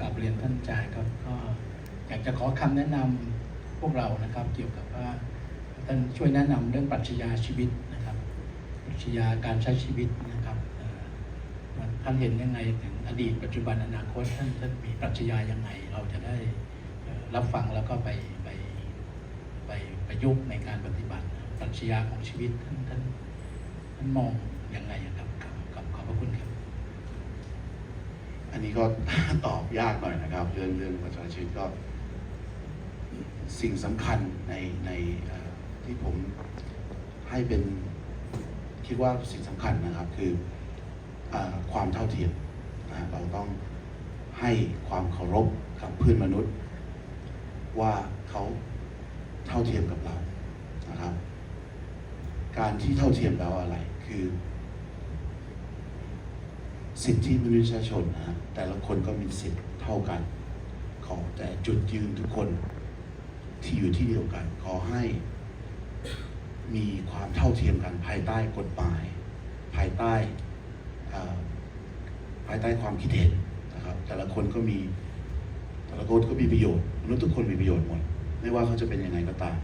กราบเรียนท่านอาจารย์ครับก็อยากจะขอคำแนะนำพวกเรานะครับ เกี่ยวกับว่าท่านช่วยแนะนำเรื่องปรัชญาชีวิตนะครับปรัชญาการใช้ชีวิตนะครับท่านเห็นยังไงถึงอดีตปัจจุบันอนาคตท่านท่านมีปรัชญายังไง เราจะได้รับฟังแล้วก็ไปไปไปประยุกต์ในการปฏิบัติปรัชญาของชีวิตท่านท่านท่านมองยังไงอะครับครับครับขอบพระคุณครับ อันนี้ก็ตอบยากหน่อยนะครับ เรื่องเรื่องประชาชีวิตก็ สิ่งสำคัญในในที่ผมให้เป็นคิดว่าสิ่งสำคัญนะครับคืออความเท่าเทียมนะเราต้องให้ความเคารพกับเพื่อนมนุษย์ ว่าเขาเท่าเทียมกับเรานะครับ การที่เท่าเทียมแปลว่าอะไรคือ สิทธิมนุษยชนนะแต่ละคนก็มีสิทธิ์เท่ากัน ขอแต่จุดยืนทุกคนที่อยู่ที่เดียวกัน ขอให้มีความเท่าเทียมกันภายใต้กฎหมาย ภายใต้ภายใต้ความคิดเห็นนะครับ แต่ละคนก็มีแต่ละคนก็มีประโยชน์มนุษย์ทุกคนมีประโยชน์หมด ไม่ว่าเขาจะเป็นยังไงก็ตาม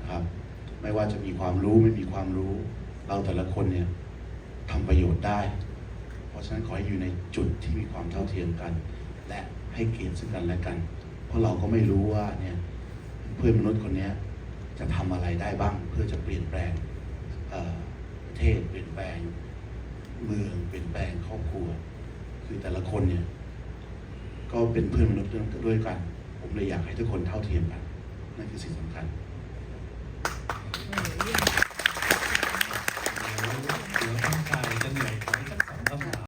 นะครับ ไม่ว่าจะมีความรู้ไม่มีความรู้ เราแต่ละคนเนี่ยทำประโยชน์ได้ เพราะฉะนั้นขอให้อยู่ในจุดที่มีความเท่าเทียมกัน และให้เกียรติซึ่งกันและกัน เพราะเราก็ไม่รู้ว่าเนี่ยเพื่อนมนุษย์คนนี้จะทำอะไรได้บ้าง เพื่อจะเปลี่ยนแปลงประเทศเปลี่ยนแปลงเมืองเปลี่ยนแปลงครอบครัว คือแต่ละคนเนี่ยก็เป็นเพื่อนมนุษย์ด้วยกัน ผมเลยอยากให้ทุกคนเท่าเทียมกันนั่นคือสิ่งสำคัญ